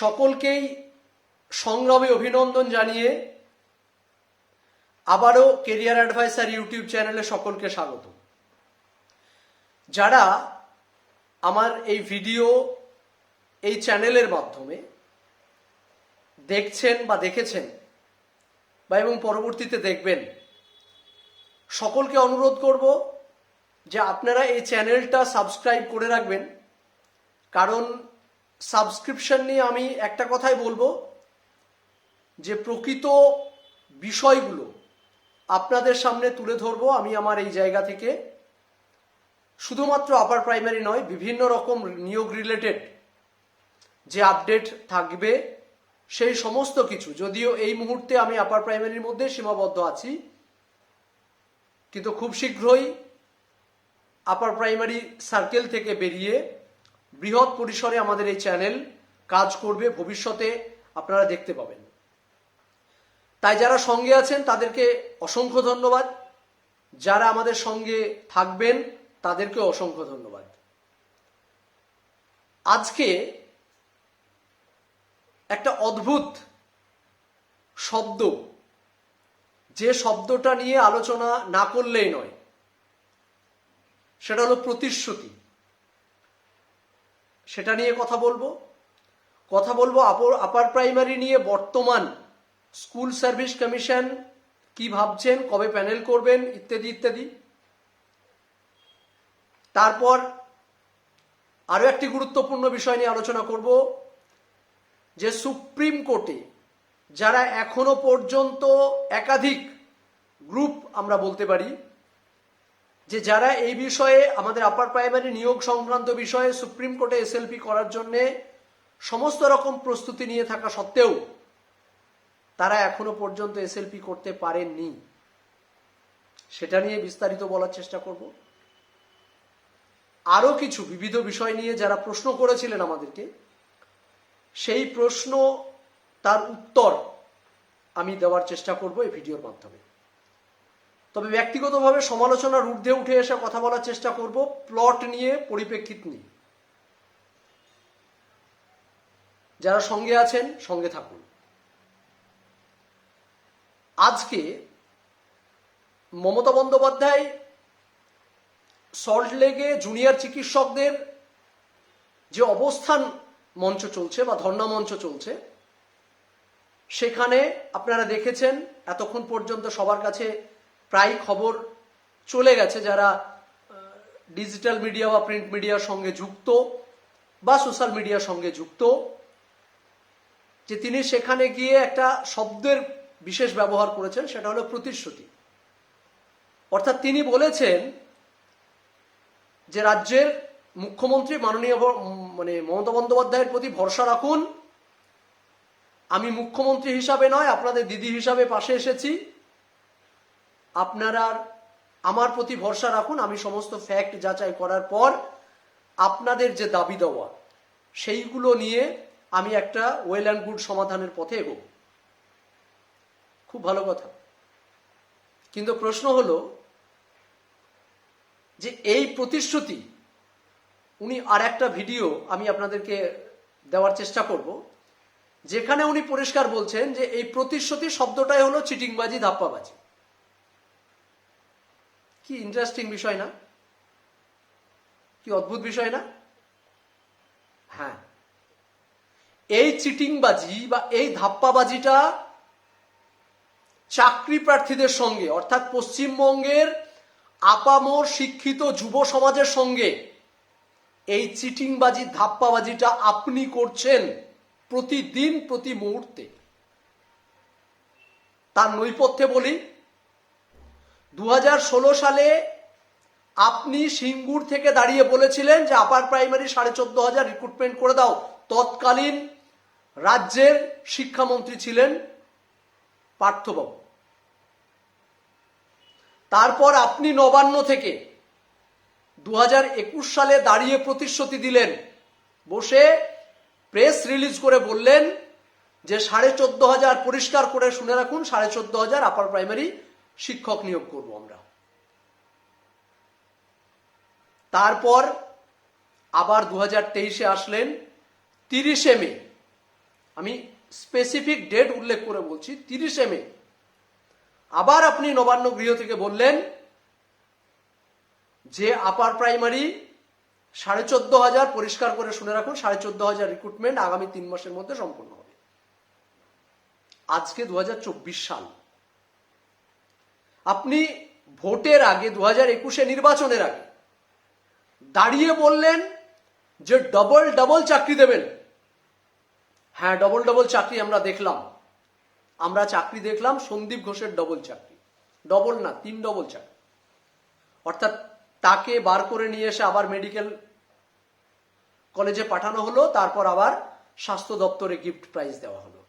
সকলকেই সংগ্রামে অভিনন্দন জানিয়ে আবারও কেরিয়ার অ্যাডভাইসার ইউটিউব চ্যানেলে সকলকে স্বাগত। যারা আমার এই ভিডিও এই চ্যানেলের মাধ্যমে দেখছেন বা দেখেছেন বা এবং পরবর্তীতে দেখবেন, সকলকে অনুরোধ করব যে আপনারা এই চ্যানেলটা সাবস্ক্রাইব করে রাখবেন, কারণ সাবস্ক্রিপশন নিয়ে আমি একটা কথাই বলব যে প্রকৃত বিষয়গুলো আপনাদের সামনে তুলে ধরবো আমি আমার এই জায়গা থেকে। শুধুমাত্র আপার প্রাইমারি নয়, বিভিন্ন রকম নিয়োগ রিলেটেড যে আপডেট থাকবে, সেই সমস্ত কিছু। যদিও এই মুহূর্তে আমি আপার প্রাইমারির মধ্যে সীমাবদ্ধ আছি, কিন্তু খুব শীঘ্রই আপার প্রাইমারি সার্কেল থেকে বেরিয়ে বৃহৎ পরিসরে আমাদের এই চ্যানেল কাজ করবে, ভবিষ্যতে আপনারা দেখতে পাবেন। তাই যারা সঙ্গে আছেন, তাদেরকে অসংখ্য ধন্যবাদ। যারা আমাদের সঙ্গে থাকবেন তাদেরকে অসংখ্য ধন্যবাদ। আজকে একটা অদ্ভুত শব্দ। যে শব্দটা নিয়ে আলোচনা না করলেই নয়, সেটা হলো প্রতিশ্রুতি। সেটা নিয়ে কথা বলব। কথা বলব আপার প্রাইমারি নিয়ে বর্তমান স্কুল সার্ভিস কমিশন কি ভাবছেন, কবে প্যানেল করবেন, ইত্যাদি ইত্যাদি। তারপর আরও একটি গুরুত্বপূর্ণ বিষয় নিয়ে আলোচনা করব, যে সুপ্রিম কোর্টে যারা এখনও পর্যন্ত একাধিক গ্রুপ আমরা বলতে পারি যে যারা এই বিষয়ে আমাদের আপার প্রাইমারি নিয়োগ সংক্রান্ত বিষয়ে সুপ্রিম কোর্টে এসএলপি করার জন্যে সমস্ত রকম প্রস্তুতি নিয়ে থাকা সত্ত্বেও তারা এখনও পর্যন্ত এসএলপি করতে পারেননি। সেটা নিয়ে বিস্তারিত বলার চেষ্টা করব। আরও কিছু বিবিধ বিষয় নিয়ে যারা প্রশ্ন করেছিলেন আমাদেরকে, সেই প্রশ্ন তার উত্তর আমি দেওয়ার চেষ্টা করব এই ভিডিওর মাধ্যমে। তবে ব্যক্তিগতভাবে সমালোচনার ঊর্ধ্বে উঠে এসে কথা বলার চেষ্টা করব প্লট নিয়ে পরিপ্রেক্ষিত নিয়ে। যারা সঙ্গে আছেন, সঙ্গে থাকুন। আজকে মমতা বন্দ্যোপাধ্যায় সল্ট লেগে জুনিয়র চিকিৎসকদের যে অবস্থান মঞ্চ চলছে বা ধর্ণা মঞ্চ চলছে, সেখানে আপনারা দেখেছেন, এতক্ষণ পর্যন্ত সবার কাছে প্রায় খবর চলে গেছে যারা ডিজিটাল মিডিয়া বা প্রিন্ট মিডিয়ার সঙ্গে যুক্ত বা সোশ্যাল মিডিয়ার সঙ্গে যুক্ত, যে তিনি সেখানে গিয়ে একটা শব্দের বিশেষ ব্যবহার করেছেন, সেটা হলো প্রতিশ্রুতি। অর্থাৎ তিনি বলেছেন যে রাজ্যের মুখ্যমন্ত্রী মাননীয় মানে মমতা বন্দ্যোপাধ্যায়ের প্রতি ভরসা রাখুন। আমি মুখ্যমন্ত্রী হিসাবে নয়, আপনাদের দিদি হিসাবে পাশে এসেছি। আপনারা আমার প্রতি ভরসা রাখুন, আমি সমস্ত ফ্যাক্ট যাচাই করার পর আপনাদের যে দাবি দেওয়া, সেইগুলো নিয়ে আমি একটা ওয়েল অ্যান্ড গুড সমাধানের পথে এগোব। খুব ভালো কথা। কিন্তু প্রশ্ন হলো যে এই প্রতিশ্রুতি, উনি আর একটা ভিডিও আমি আপনাদেরকে দেওয়ার চেষ্টা করব, যেখানে উনি পরিষ্কার বলছেন যে এই প্রতিশ্রুতি শব্দটাই হলো চিটিংবাজি, ধাপ্পাবাজি। কি ইন্টারেস্টিং বিষয় না? কি অদ্ভুত বিষয় না? হ্যাঁ। এই চিটিংবাজি বা এই ধাপ্পাবাজিটা চাকরি প্রার্থীদের সঙ্গে, অর্থাৎ পশ্চিমবঙ্গের আপামর শিক্ষিত যুব সমাজের সঙ্গে এই চিটিংবাজি, ধাপ্পাবাজিটা আপনি করছেন প্রতিদিন, প্রতি মুহূর্তে। তার নৈপথ্যে বলি দু হাজার ষোলো সালে আপনি সিঙ্গুর থেকে দাঁড়িয়ে বলেছিলেন যে আপার প্রাইমারি সাড়ে চোদ্দ হাজার রিক্রুটমেন্ট করে দাও। তৎকালীন রাজ্যের শিক্ষামন্ত্রী ছিলেন পার্থবাবু। তারপর আপনি নবান্ন থেকে দু হাজার একুশ সালে দাঁড়িয়ে প্রতিশ্রুতি দিলেন। বসে প্রেস রিলিজ করে বললেন যে সাড়ে চোদ্দ হাজার পরিষ্কার করে শুনে রাখুন, সাড়ে চোদ্দ হাজার আপার প্রাইমারি শিক্ষক নিয়োগ করব আমরা। তারপর আবার দু হাজার তেইশে আসলেন তিরিশে মে। আমি স্পেসিফিক ডেট উল্লেখ করে বলছি, তিরিশে মে। আবার আপনি নবান্ন গৃহ থেকে বললেন যে আপার প্রাইমারি সাড়ে চোদ্দ হাজার পরিষ্কার করে শুনে রাখুন, সাড়ে চোদ্দ হাজার রিক্রুটমেন্ট আগামী তিন মাসের মধ্যে সম্পন্ন হবে। আজকে দু হাজার চব্বিশ সাল। আপনি ভোটের আগে দু হাজার একুশে নির্বাচনের আগে দাঁড়িয়ে বললেন যে ডবল ডবল চাকরি দেবেন। হ্যাঁ ডবল ডবল চাকরি আমরা দেখলাম। আমরা চাকরি দেখলাম সন্দীপ ঘোষের ডবল চাকরি। ডবল না, তিন ডবল চাকরি। অর্থাৎ তাকে বার করে নিয়ে এসে আবার মেডিকেল কলেজে পাঠানো হলো, তারপর আবার স্বাস্থ্য দপ্তরে গিফট প্রাইজ দেওয়া হলো।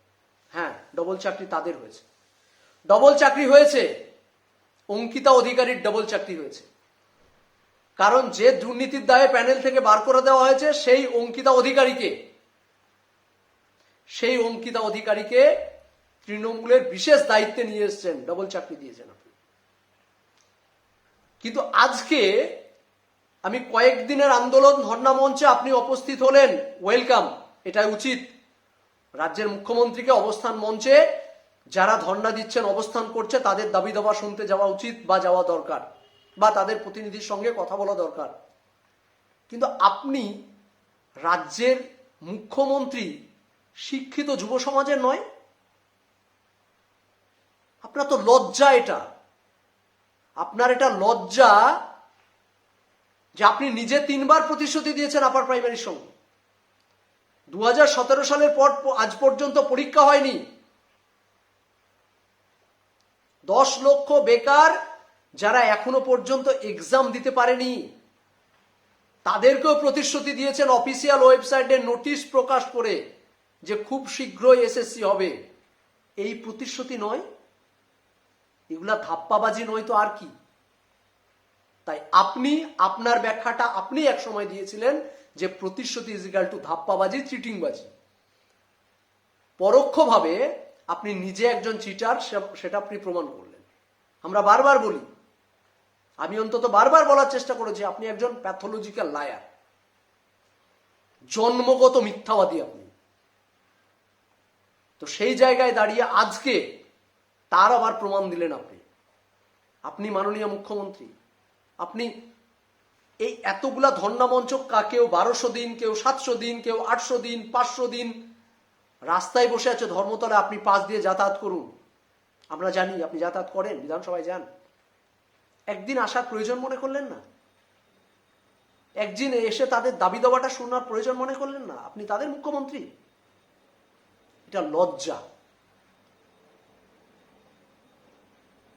হ্যাঁ ডবল চাকরি তাদের হয়েছে। ডবল চাকরি হয়েছে। অঙ্কিতা অধিকারীর ডবল চাকরি হয়েছে। কারণ যে দুর্নীতির দায়ে প্যানেল থেকে বার করে দেওয়া হয়েছে, সেই অঙ্কিতা অধিকারীকে। সেই অঙ্কিতা অধিকারীকে তৃণমূলের বিশেষ দায়িত্বে নিয়ে এসছেন ডবল চাকরি দিয়েছেন আপনি। কিন্তু আজকে আমি কয়েকদিনের আন্দোলন ধর্ণা মঞ্চে আপনি উপস্থিত হলেন ওয়েলকাম এটাই উচিত। রাজ্যের মুখ্যমন্ত্রীকে অবস্থান মঞ্চে যারা ধর্ণা দিচ্ছেন, অবস্থান করছে, তাদের দাবি দাবা শুনতে যাওয়া উচিত বা যাওয়া দরকার বা তাদের প্রতিনিধির সঙ্গে কথা বলা দরকার। কিন্তু আপনি রাজ্যের মুখ্যমন্ত্রী শিক্ষিত যুব সমাজের নয়? আপনার তো লজ্জা এটা। আপনার এটা লজ্জা যে আপনি নিজে তিনবার প্রতিশ্রুতি দিয়েছেন আপার প্রাইমারির সঙ্গে। দু হাজার সতেরো সালের পর আজ পর্যন্ত পরীক্ষা হয়নি। দশ লক্ষ বেকার যারা এখনও পর্যন্ত এক্সাম দিতে পারেনি। তাদেরকেও প্রতিশ্রুতি দিয়েছেন অফিসিয়াল ওয়েবসাইটে নোটিশ প্রকাশ করে যে খুব শীঘ্রই এসএসসি হবে। এই প্রতিশ্রুতি নয়, এগুলা ধাপ্পাবাজি নয় তো আর কি। তাই আপনি, আপনার ব্যাখ্যাটা আপনি এক সময় দিয়েছিলেন যে প্রতিশ্রুতি ইজিক্যাল টু ধাপ্পাবাজি, চিটিংবাজি। পরোক্ষভাবে আপনি নিজে একজন চিটার সেটা আপনি প্রমাণ করলেন। আমরা বারবার বলি, আমি অন্তত বারবার বলার চেষ্টা করেছি, আপনি একজন প্যাথোলজিক্যাল লায়ার জন্মগত মিথ্যাবাদী আপনি। তো সেই জায়গায় দাঁড়িয়ে আজকে তার আবার প্রমাণ দিলেন আপনি। আপনি মাননীয় মুখ্যমন্ত্রী। আপনি এই এতগুলা ধর্ণামঞ্চ কেউ বারোশো দিন, কেউ সাতশো দিন, কেউ আটশো দিন, পাঁচশো দিন রাস্তায় বসে আছে ধর্মতলে, আপনি পাশ দিয়ে যাতায়াত করুন। আমরা জানি, আপনি যাতায়াত করেন, বিধানসভায় যান। একদিন আসার প্রয়োজন মনে করলেন না? একদিন এসে তাদের দাবি দাবাটা শোনার প্রয়োজন মনে করলেন না? আপনি তাদের মুখ্যমন্ত্রী? এটা লজ্জা।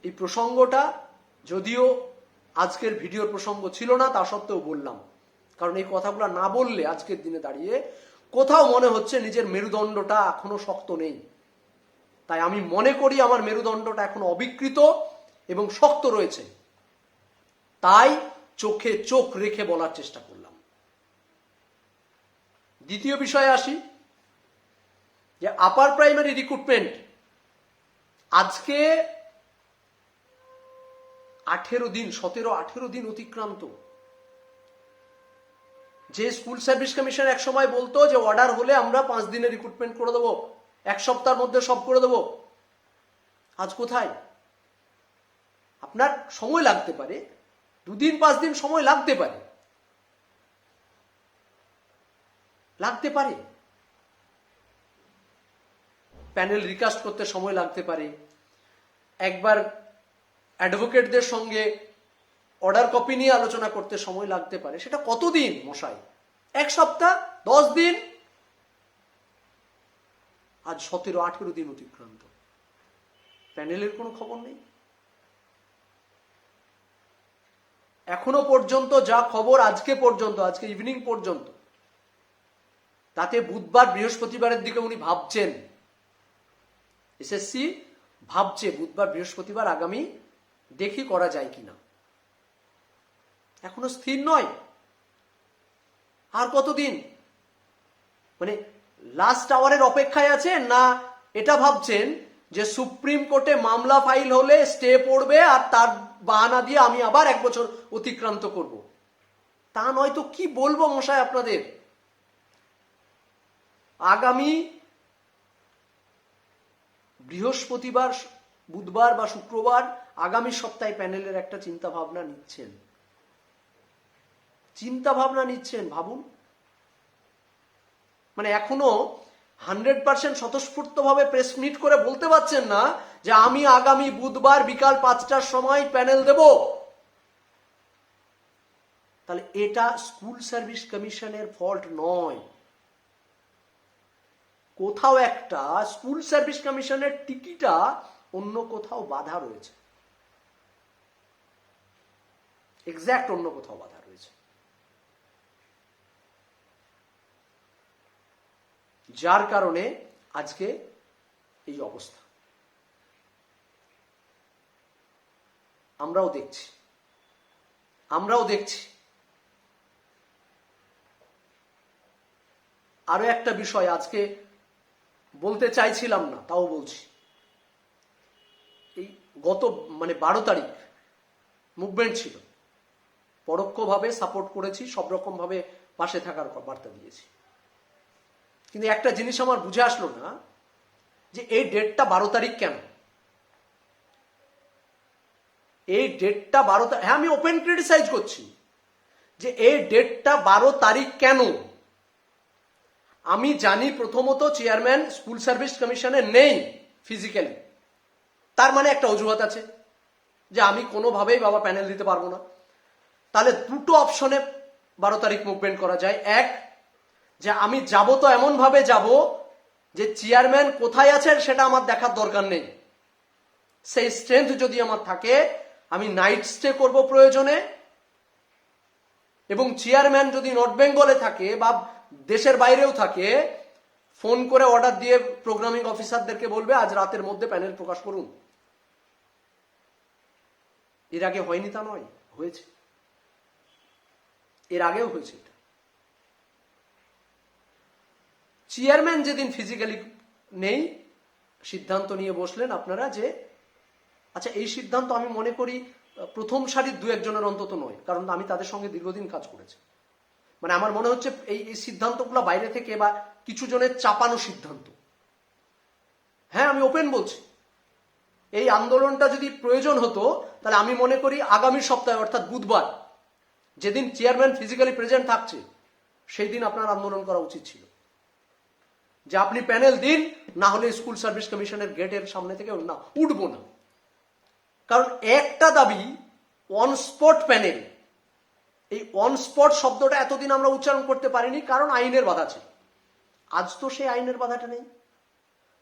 এই প্রসঙ্গটা যদিও আজকের ভিডিওর প্রসঙ্গ ছিল না, তা সত্ত্বেও বললাম। কারণ এই কথাগুলো না বললে আজকের দিনে দাঁড়িয়ে কোথাও মনে হচ্ছে নিজের মেরুদণ্ডটা এখনও শক্ত নেই। তাই আমি মনে করি আমার মেরুদণ্ডটা এখনও অবিকৃত এবং শক্ত রয়েছে। তাই চোখে চোখ রেখে বলার চেষ্টা করলাম। দ্বিতীয় বিষয়ে আসি, যে আপার প্রাইমারি রিক্রুটমেন্ট আজকে আঠেরো দিন, সতেরো, আঠেরো দিন অতিক্রান্ত। যে স্কুল সার্ভিস কমিশন এক সময় বলতো যে অর্ডার হলে আমরা পাঁচ দিনে রিক্রুটমেন্ট করে দেবো। এক সপ্তাহের মধ্যে সব করে দেবো। আজ কোথায়? আপনার সময় লাগতে পারে। দুদিন, পাঁচ দিন সময় লাগতে পারে। লাগতে পারে। প্যানেল রিকাস্ট করতে সময় লাগতে পারে। একবার অ্যাডভোকেটদের সঙ্গে অর্ডার কপি নিয়ে আলোচনা করতে সময় লাগতে পারে, সেটা কতদিন মশাই? এক সপ্তাহ? দশ দিন? আজ সতেরো, আঠেরো দিন অতিক্রান্ত। প্যানেলের কোনো খবর নেই? এখনও পর্যন্ত যা খবর আজকে পর্যন্ত, আজকে ইভিনিং পর্যন্ত, তাতে বুধবার, বৃহস্পতিবারের দিকে উনি ভাবছেন। এসএসসি ভাবছে বুধবার, বৃহস্পতিবার আগামী দেখি করা যায় কিনা। এখনও স্থির নয়। আর কতদিন? মানে লাস্ট আওয়ারের অপেক্ষায় আছেন না এটা ভাবছেন যে সুপ্রিম কোর্টে মামলা ফাইল হলে স্টে পড়বে আর তার বাহানা দিয়ে আমি আবার এক বছর অতিক্রান্ত করব। তা নয় তো কি বলব মশাই আপনাদের? আগামী বৃহস্পতিবার, বুধবার বা শুক্রবার আগামী সপ্তাহে প্যানেলের একটা চিন্তা ভাবনা নিচ্ছেন। চিন্তা ভাবনা নিচ্ছেন, ভাবুন। মানে এখনও হান্ড্রেড পার্সেন্ট স্বতঃস্ফূর্তভাবে প্রেস মিট করে বলতে পারছেন না যে আমি আগামী বুধবার বিকাল পাঁচটার সময় প্যানেল দেব। তাহলে এটা স্কুল সার্ভিস কমিশনের ফল্ট নয়। কোথাও একটা স্কুল সার্ভিস কমিশনের টিকিটা অন্য কোথাও বাধা রয়েছে। এক্স্যাক্ট অন্য কোথাও বাধা রয়েছে যার কারণে আজকে এই অবস্থা। আমরাও দেখছি। আমরাও দেখছি। আরও একটা বিষয় আজকে বলতে চাইছিলাম না, তাও বলছি। এই গত মানে বারো তারিখ মুভমেন্ট ছিল। পরোক্ষভাবে সাপোর্ট করেছি সব রকম ভাবে পাশে থাকার বার্তা দিয়েছি। কিন্তু একটা জিনিস আমার বুঝে আসলো না, যে এই ডেটটা বারো তারিখ কেন? এই ডেটটা বারো হ্যাঁ আমি ওপেন ক্রিটিসাইজ করছি, যে এই ডেটটা বারো তারিখ কেন? আমি জানি প্রথমত চেয়ারম্যান স্কুল সার্ভিস কমিশনে নেই ফিজিক্যালি তার মানে একটা অজুহাত আছে, যে আমি কোনোভাবেই বাবা প্যানেল দিতে পারব না। তাহলে দুটো অপশনে বারো তারিখ মুভমেন্ট করা যায়। এক যে আমি যাব তো এমনভাবে যাব যে চেয়ারম্যান কোথায় আছেন সেটা আমার দেখার দরকার নেই। সেই স্ট্রেংথ যদি আমার থাকে, আমি নাইট স্টে করব প্রয়োজনে। এবং চেয়ারম্যান যদি নর্থ বেঙ্গলে থাকে বা দেশের বাইরেও থাকে, ফোন করে অর্ডার দিয়ে প্রোগ্রামিং অফিসারদেরকে বলবে, আজ রাতের মধ্যে প্যানেল প্রকাশ করুন। এর আগে হয়নি তা নয়, হয়েছে। এর আগেও হয়েছে এটা। চেয়ারম্যান যেদিন ফিজিক্যালি নেই, সিদ্ধান্ত নিয়ে বসলেন আপনারা যে আচ্ছা এই সিদ্ধান্ত আমি মনে করি প্রথম সারির দু একজনের অন্তত নয়, কারণ আমি তাদের সঙ্গে দীর্ঘদিন কাজ করেছি। মানে আমার মনে হচ্ছে এই এই সিদ্ধান্তগুলো বাইরে থেকে বা কিছু জনের চাপানো সিদ্ধান্ত। হ্যাঁ আমি ওপেন বলছি। এই আন্দোলনটা যদি প্রয়োজন হতো, তাহলে আমি মনে করি আগামী সপ্তাহে, অর্থাৎ বুধবার, যেদিন চেয়ারম্যান ফিজিক্যালি প্রেজেন্ট থাকছে, সেই দিন আপনার আন্দোলন করা উচিত ছিল। যে আপনি প্যানেল দিন, না হলে স্কুল সার্ভিস কমিশনের গেটের সামনে থেকে, না, উঠবো না। কারণ একটা দাবি অন স্পট প্যানেল। এই অন স্পট শব্দটা এতদিন আমরা উচ্চারণ করতে পারিনি, কারণ আইনের বাধা ছিল। আজ তো সেই আইনের বাধাটা নেই।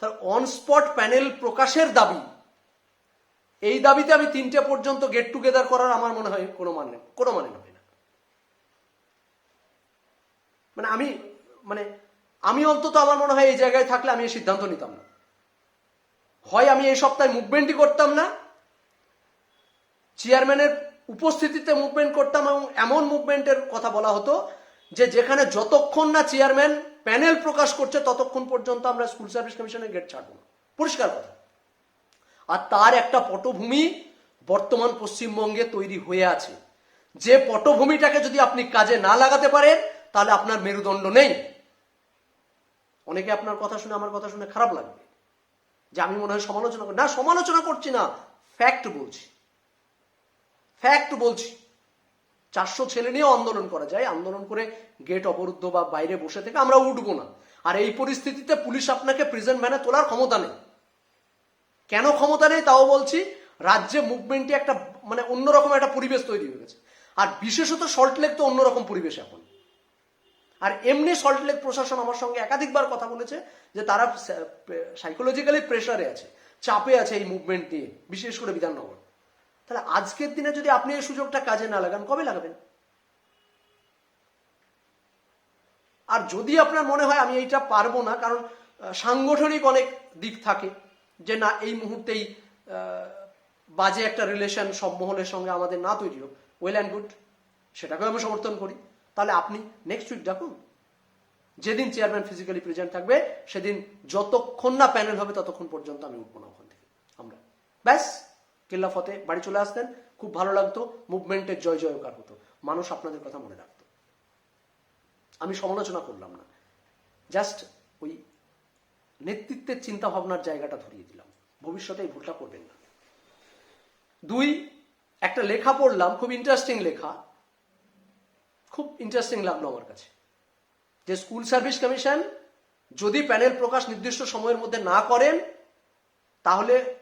তার অন স্পট প্যানেল প্রকাশের দাবি, এই দাবিতে আমি তিনটে পর্যন্ত গেট টুগেদার করার আমার মনে হয় কোনো মানে কোনো মানে হয় না। মানে আমি মানে আমি অন্তত আমার মনে হয় এই জায়গায় থাকলে আমি এই সিদ্ধান্ত নিতাম না। হয় আমি এই সপ্তাহে মুভমেন্টই করতাম না, চেয়ারম্যানের উপস্থিতিতে মুভমেন্ট করতাম এবং এমন মুভমেন্টের কথা বলা হতো যে যেখানে যতক্ষণ না চেয়ারম্যান প্যানেল প্রকাশ করছে ততক্ষণ পর্যন্ত আমরা স্কুল সার্ভিস কমিশনের গেট ছাড়বো না। পরিষ্কার কথা। আর তার একটা পটভূমি বর্তমান পশ্চিমবঙ্গে তৈরি হয়ে আছে। যে পটভূমিটাকে যদি আপনি কাজে না লাগাতে পারেন, তাহলে আপনার মেরুদণ্ড নেই। অনেকে আপনার কথা শুনে, আমার কথা শুনে খারাপ লাগবে যে আমি মনে হয় সমালোচনা না, সমালোচনা করছি না। ফ্যাক্ট বলছি। ফ্যাক্ট বলছি। চারশো ছেলে নিয়েও আন্দোলন করা যায়। আন্দোলন করে গেট অবরুদ্ধ বা বাইরে বসে থেকে আমরা উঠবো না। আর এই পরিস্থিতিতে পুলিশ আপনাকে প্রেজেন্ট ম্যানে তোলার ক্ষমতা নেই। কেন ক্ষমতা নেই তাও বলছি, রাজ্যে মুভমেন্টে একটা মানে অন্যরকম একটা পরিবেশ তৈরি হয়ে গেছে। আর বিশেষত সল্টলেক তো অন্যরকম পরিবেশ এখন। আর এমনি সল্টলেক প্রশাসন আমার সঙ্গে একাধিকবার কথা বলেছে যে তারা সাইকোলজিক্যালি প্রেশারে আছে, চাপে আছে এই মুভমেন্ট নিয়ে, বিশেষ করে বিধাননগর। তাহলে আজকের দিনে যদি আপনি এই সুযোগটা কাজে না লাগান, কবে লাগাবেন? আর যদি আপনার মনে হয় আমি এইটা পারব না, কারণ সাংগঠনিক অনেক দিক থাকে, যে না, এই মুহূর্তেই বাজে একটা রিলেশন সব মহলের সঙ্গে আমাদের না তৈরি হোক ওয়েল অ্যান্ড গুড সেটাকেও আমি সমর্থন করি। তাহলে আপনি নেক্সট উইক ডাকুন যেদিন চেয়ারম্যান ফিজিক্যালি প্রেজেন্ট থাকবে, সেদিন যতক্ষণ না প্যানেল হবে ততক্ষণ পর্যন্ত আমি উঠবো না ওখান থেকে, আমরা। ব্যাস, কেল্লা ফতে, বাড়ি চলে আসতেন, খুব ভালো লাগতো মুভমেন্টের জয় জয়কার হতো, মানুষ আপনাদের কথা মনে রাখতো। আমি সমালোচনা করলাম না জাস্ট ওই নেতৃত্বের চিন্তা ভাবনার জায়গাটা ধরিয়ে দিলাম ভবিষ্যতে এই ভুলটা করবেন না। দুই, একটা লেখা পড়লাম, খুব ইন্টারেস্টিং লেখা খুব ইন্টারেস্টিং লাগল আমার কাছে। যে স্কুল সার্ভিস কমিশন যদি প্যানেল প্রকাশ নির্দিষ্ট সময়ের মধ্যে না করেন, তাহলে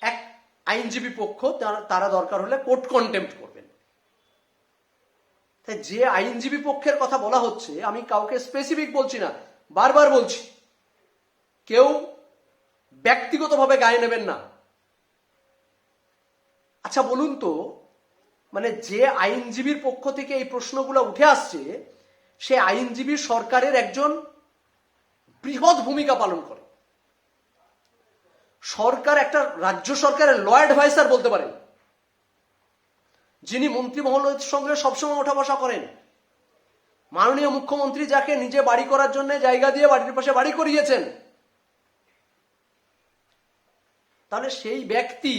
এক আইনজীবী পক্ষ তারা- দরকার হলে কোর্ট কন্টেম্প্ট করবেন। তাই যে আইনজীবী পক্ষের কথা বলা হচ্ছে, আমি কাউকে স্পেসিফিক বলছি না, বারবার বলছি, কেউ ব্যক্তিগতভাবে গায়ে নেবেন না। আচ্ছা বলুন তো মানে যে আইনজীবীর পক্ষ থেকে এই প্রশ্নগুলো উঠে আসছে, সে আইনজীবী সরকারের একজন বৃহৎ ভূমিকা পালন করে। সরকার একটা রাজ্য সরকারের ল অ্যাডভাইসার বলতে পারেন, যিনি মন্ত্রী মহলের সঙ্গে সবসময় ওঠা বসা করেন। মাননীয় মুখ্যমন্ত্রী যাকে নিজে বাড়ি করার জন্য জায়গা দিয়ে বাড়ির পাশে বাড়ি করিয়েছেন। তাহলে সেই ব্যক্তি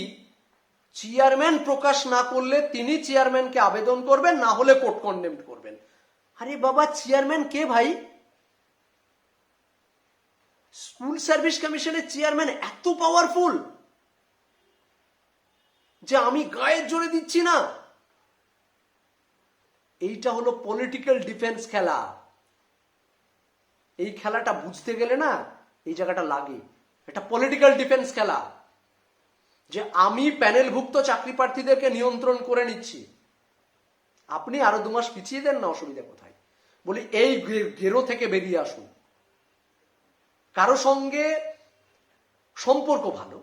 চেয়ারম্যান প্রকাশ না করলে তিনি চেয়ারম্যানকে আবেদন করবেন, না হলে কোর্ট কন্ডেমড করবেন। আরে বাবা, চেয়ারম্যান কে ভাই? স্কুল সার্ভিস কমিশনের চেয়ারম্যান এত পাওয়ারফুল যে আমি গায়ের জোরে দিচ্ছি না। এইটা হলো পলিটিক্যাল ডিফেন্স খেলা। এই খেলাটা বুঝতে গেলে না এই জায়গাটা লাগে। এটা পলিটিক্যাল ডিফেন্স খেলা। যে আমি প্যানেলভুক্ত চাকরি প্রার্থীদেরকে নিয়ন্ত্রণ করে নিচ্ছি। আপনি আরও দু মাস পিছিয়ে দেন না অসুবিধা কোথায়? বলি, এই ঘেরো থেকে বেরিয়ে আসুন। কারও সঙ্গে সম্পর্ক ভালো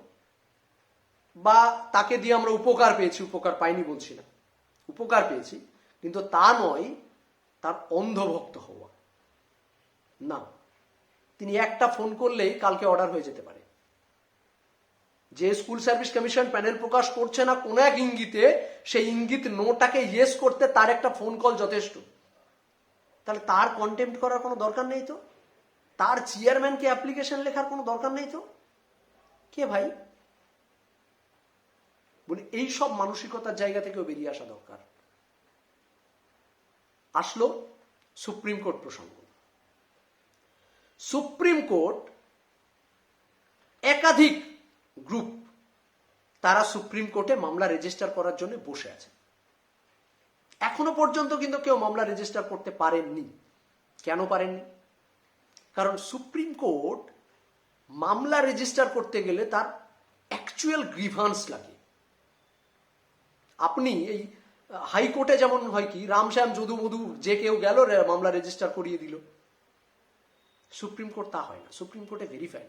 বা তাকে দিয়ে আমরা উপকার পেয়েছি, উপকার পাইনি বলছি না। উপকার পেয়েছি, কিন্তু তা নয়, তার অন্ধভক্ত হওয়া। না, তিনি একটা ফোন করলেই কালকে অর্ডার হয়ে যেতে পারে। যে স্কুল সার্ভিস কমিশন প্যানেল প্রকাশ করছে না কোনো এক ইঙ্গিতে, সেই ইঙ্গিত নোটাকে ইয়েস করতে তার একটা ফোন কল যথেষ্ট। তাহলে তার কন্টেম্প করার কোনো দরকার নেই তো? তার চেয়ারম্যানকে অ্যাপ্লিকেশন লেখার কোনো দরকার নেই তো? কে ভাই? বলি, এই সব মানসিকতার জায়গা থেকেও বেরিয়ে আসা দরকার। আসলো সুপ্রিম কোর্ট প্রসঙ্গ। সুপ্রিম কোর্ট একাধিক গ্রুপ, তারা সুপ্রিম কোর্টে মামলা রেজিস্টার করার জন্য বসে আছে। এখনও পর্যন্ত কিন্তু কেউ মামলা রেজিস্টার করতে পারেননি। কেন পারেননি? কারণ সুপ্রিম কোর্ট মামলা রেজিস্টার করতে গেলে তার অ্যাকচুয়াল গ্রিভান্স লাগে। আপনি এই হাইকোর্টে যেমন হয় কি রামশ্যাম যদু মধু, যে কেউ গেল মামলা রেজিস্টার করিয়ে দিল। সুপ্রিম কোর্ট তা হয় না। সুপ্রিম কোর্টে ভেরিফাই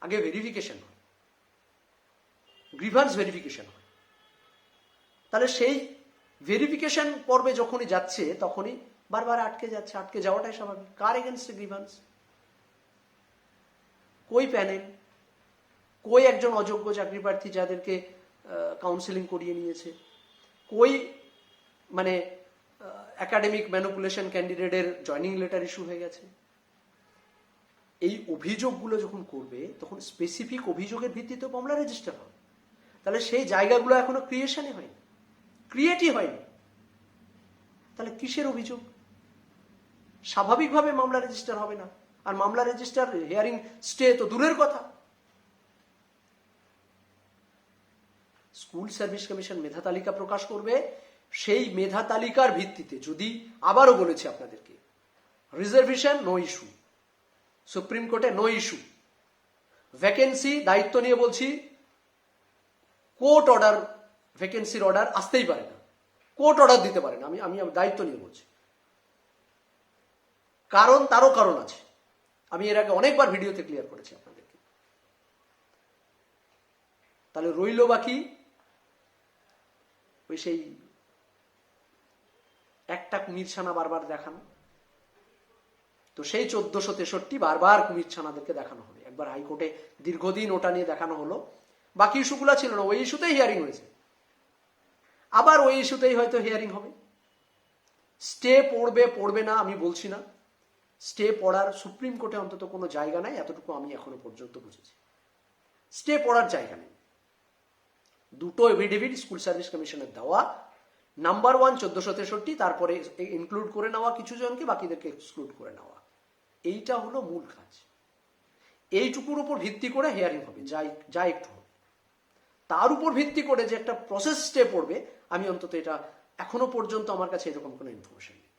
আগে ভেরিফিকেশন হয়। গ্রিভান্স ভেরিফিকেশন হয়। তাহলে সেই ভেরিফিকেশন পর্বে যখনই যাচ্ছে, তখনই বারবার আটকে যাচ্ছে। আটকে যাওয়াটাই স্বাভাবিক। কার এগেনস্টে গ্রিভান্স কই প্যানেল কই একজন অযোগ্য চাকরি প্রার্থী যাদেরকে কাউন্সেলিং করিয়ে নিয়েছে? কই মানে একাডেমিক ম্যানুপুলেশন ক্যান্ডিডেটের জয়নিং লেটার ইস্যু হয়ে গেছে? এই অভিযোগগুলো যখন করবে, তখন স্পেসিফিক অভিযোগের ভিত্তিতে মামলা রেজিস্টার হবে। তাহলে সেই জায়গাগুলো এখনও ক্রিয়েশনই হয়নি। ক্রিয়েটই হয়নি। তাহলে কিসের অভিযোগ? স্বাভাবিকভাবে মামলা রেজিস্টার হবে না। আর মামলা রেজিস্টার হিয়ারিং স্টে তো দূরের কথা। স্কুল সার্ভিস কমিশন মেধা তালিকা প্রকাশ করবে। সেই মেধা তালিকার ভিত্তিতে যদি আবারও বলেছি আপনাদেরকে রিজার্ভেশন নো ইস্যু সুপ্রিম কোর্টে নো ইস্যু ভ্যাকেন্সি দায়িত্ব নিয়ে বলছি কোর্ট অর্ডার ভ্যাকেন্সির অর্ডার আসতেই পারে না। কোর্ট অর্ডার দিতে পারে না। আমি আমি দায়িত্ব নিয়ে বলছি। কারণ তারও কারণ আছে। আমি এর আগে অনেকবার ভিডিওতে ক্লিয়ার করেছি আপনাদেরকে। তাহলে রইল বাকি ওই সেই একটা কুমির ছানা বারবার দেখানো। তো সেই চোদ্দশো তেষট্টি বারবার কুমির ছানাদেরকে দেখানো হবে একবার হাইকোর্টে দীর্ঘদিন ওটা নিয়ে দেখানো হলো। বাকি ইস্যুগুলো ছিল না, ওই ইস্যুতেই হিয়ারিং হয়েছে। আবার ওই ইস্যুতেই হয়তো হিয়ারিং হবে। স্টে পড়বে পড়বে না, আমি বলছি না। স্টে পড়ার সুপ্রিম কোর্টে অন্তত কোনো জায়গা নাই, এতটুকু আমি এখনও পর্যন্ত বুঝেছি। স্টে পড়ার জায়গা নেই। দুটো এভিডেভিট স্কুল সার্ভিস কমিশনের দেওয়া। নাম্বার ওয়ান চোদ্দশো তেষট্টি, তারপরে ইনক্লুড করে নেওয়া কিছু জনকে, বাকিদেরকে এক্সক্লুড করে নেওয়া। এইটা হলো মূল কাজ। এইটুকুর উপর ভিত্তি করে হেয়ারিং হবে, যাই, যা একটু তার উপর ভিত্তি করে যে একটা প্রসেস স্টে পড়বে, আমি অন্তত এটা এখনও পর্যন্ত আমার কাছে এরকম কোনো ইনফরমেশন নেই।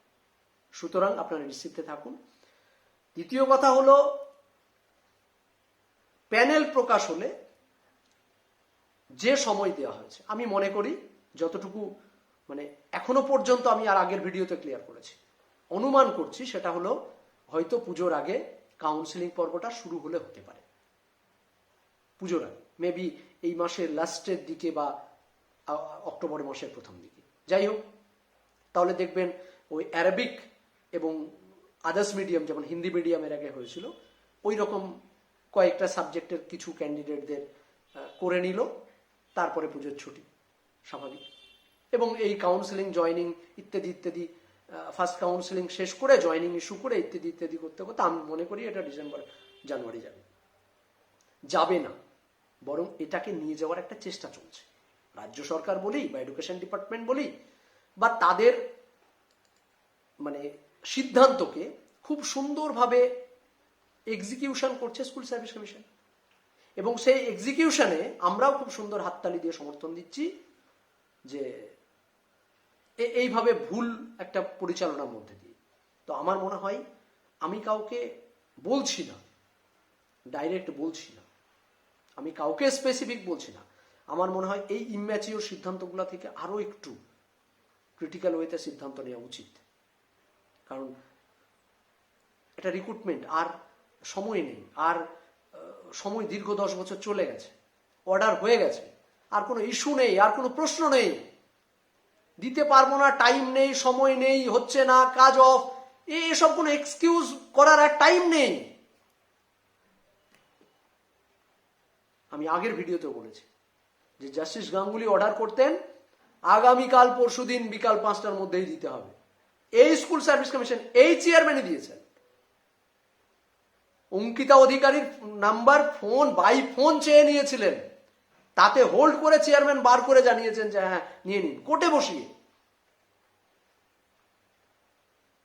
সুতরাং আপনারা নিশ্চিন্তে থাকুন। দ্বিতীয় কথা হলো প্যানেল প্রকাশ হলে যে সময় দেওয়া হয়েছে, আমি মনে করি যতটুকু মানে এখনও পর্যন্ত আমি আর আগের ভিডিওতে ক্লিয়ার করেছি। অনুমান করছি সেটা হলো, হয়তো পুজোর আগে কাউন্সিলিং পর্বটা শুরু হলে হতে পারে। পুজোর আগে। মেবি এই মাসের লাস্টের দিকে বা অক্টোবর মাসের প্রথম দিকে। যাই হোক, তাহলে দেখবেন ওই অ্যারাবিক এবং আদার্স মিডিয়াম যেমন হিন্দি মিডিয়ামের আগে হয়েছিল ওই রকম কয়েকটা সাবজেক্টের কিছু ক্যান্ডিডেটদের করে নিল, তারপরে পুজোর ছুটি, স্বাভাবিক। এবং এই কাউন্সিলিং জয়নিং ইত্যাদি ইত্যাদি ফার্স্ট কাউন্সিলিং শেষ করে জয়নিং ইস্যু করে, ইত্যাদি ইত্যাদি করতে করতে, আমি মনে করি এটা ডিসেম্বর জানুয়ারি যাবে। যাবে না। বরং এটাকে নিয়ে যাওয়ার একটা চেষ্টা চলছে। রাজ্য সরকার বলি বা এডুকেশন ডিপার্টমেন্ট বলি বা তাদের মানে সিদ্ধান্তকে খুব সুন্দরভাবে এক্সিকিউশন করছে স্কুল সার্ভিস কমিশন এবং সেই এক্সিকিউশনে আমরাও খুব সুন্দর হাততালি দিয়ে সমর্থন দিচ্ছি যে এইভাবে ভুল একটা পরিচালনার মধ্যে দিয়ে। তো আমার মনে হয় আমি কাউকে বলছি না ডাইরেক্ট বলছি না আমি কাউকে স্পেসিফিক বলছি না। আমার মনে হয় এই ইম্যাচিওর সিদ্ধান্তগুলো থেকে আরও একটু ক্রিটিক্যাল ওয়েতে সিদ্ধান্ত নেওয়া উচিত। কারণ এটা রিক্রুটমেন্ট আর সময় নেই, আর সময় দীর্ঘ দশ বছর চলে গেছে অর্ডার হয়ে গেছে, আর কোনো ইস্যু নেই, আর কোনো প্রশ্ন নেই। দিতে পারব না টাইম নেই, সময় নেই, হচ্ছে না, কাজ অফ এসব কোনো এক্সকিউজ করার আর টাইম নেই। আমি আগের ভিডিওতেও বলেছি যে জাস্টিস গাঙ্গুলি অর্ডার করতেন, আগামীকাল পরশুদিন বিকাল পাঁচটার মধ্যেই দিতে হবে। এই স্কুল সার্ভিস কমিশন এই চেয়ারম্যানই দিয়েছেন। অঙ্কিতা অধিকারীর নাম্বার ফোন বাই ফোন চেয়ে নিয়েছিলেন। তাতে হোল্ড করে চেয়ারম্যান বার করে জানিয়েছেন যে হ্যাঁ নিয়ে নিন, কোর্টে বসিয়ে।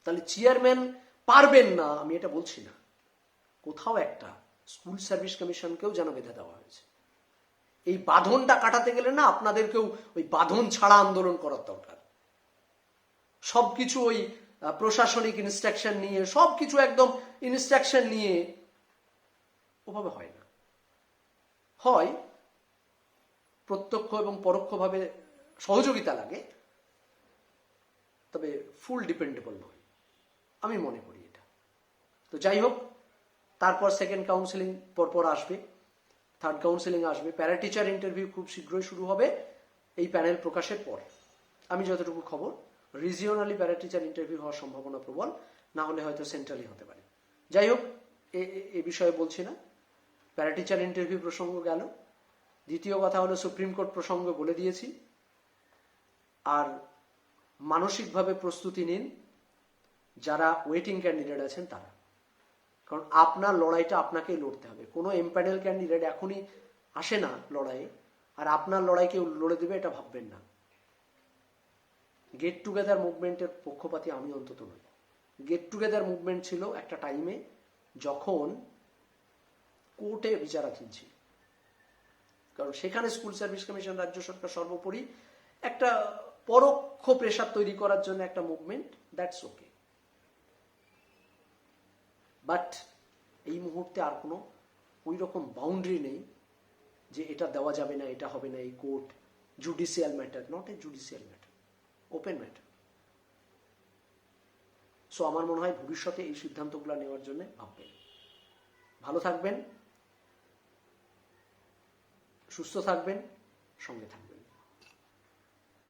তাহলে চেয়ারম্যান পারবেন না, আমি এটা বলছি না। কোথাও একটা স্কুল সার্ভিস কমিশনকেও যেন বেঁধে দেওয়া হয়েছে। এই বাঁধনটা কাটাতে গেলে না আপনাদেরকেও ওই বাঁধন ছাড়া আন্দোলন করার দরকার। সবকিছু ওই প্রশাসনিক ইনস্ট্রাকশন নিয়ে, সবকিছু একদম ইনস্ট্রাকশন নিয়ে ওভাবে হয় না। হয়, প্রত্যক্ষ এবং পরোক্ষভাবে সহযোগিতা লাগে, তবে ফুল ডিপেন্ডেবল নয়। আমি মনে করি এটা। তো যাই হোক তারপর সেকেন্ড কাউন্সিলিং পরপর আসবে। থার্ড কাউন্সিলিং আসবে। প্যারা টিচার ইন্টারভিউ খুব শীঘ্রই শুরু হবে এই প্যানেল প্রকাশের পর। আমি যতটুকু খবর রিজিওনালি প্যারা টিচার ইন্টারভিউ হওয়ার সম্ভাবনা প্রবল, না হলে হয়তো সেন্ট্রালি হতে পারে। যাই হোক, এ- বিষয়ে বলছি না। প্যারা টিচার ইন্টারভিউ প্রসঙ্গ গেল। দ্বিতীয় কথা হলো সুপ্রিম কোর্ট প্রসঙ্গ বলে দিয়েছি। আর মানসিকভাবে প্রস্তুতি নিন। যারা ওয়েটিং ক্যান্ডিডেট আছেন তারা। কারণ আপনার লড়াইটা আপনাকেই লড়তে হবে। কোনো এমপ্যানেল ক্যান্ডিডেট এখনই আসে না লড়াইয়ে, আর আপনার লড়াই কেউ লড়ে দেবে এটা ভাববেন না। গেট টুগেদার মুভমেন্টের পক্ষপাতি আমি অন্তত নই। গেট টুগেদার মুভমেন্ট ছিল একটা টাইমে যখন কোর্টে বিচারাধীন ছিল। কারণ সেখানে স্কুল সার্ভিস কমিশন রাজ্য সরকার সর্বোপরি একটা পরোক্ষ প্রেশার তৈরি করার জন্য একটা মুভমেন্ট দ্যাটস ওকে বাট এই মুহূর্তে আর কোনো ওই রকম বাউন্ডারি নেই যে এটা দেওয়া যাবে না, এটা হবে না, এই court judicial matter not a judicial matter open matter so আমার মনে হয় ভবিষ্যতে এই সিদ্ধান্তগুলো নেওয়ার জন্য ভাববেন। ভালো থাকবেন, সুস্থ থাকবেন, সঙ্গে থাকবেন।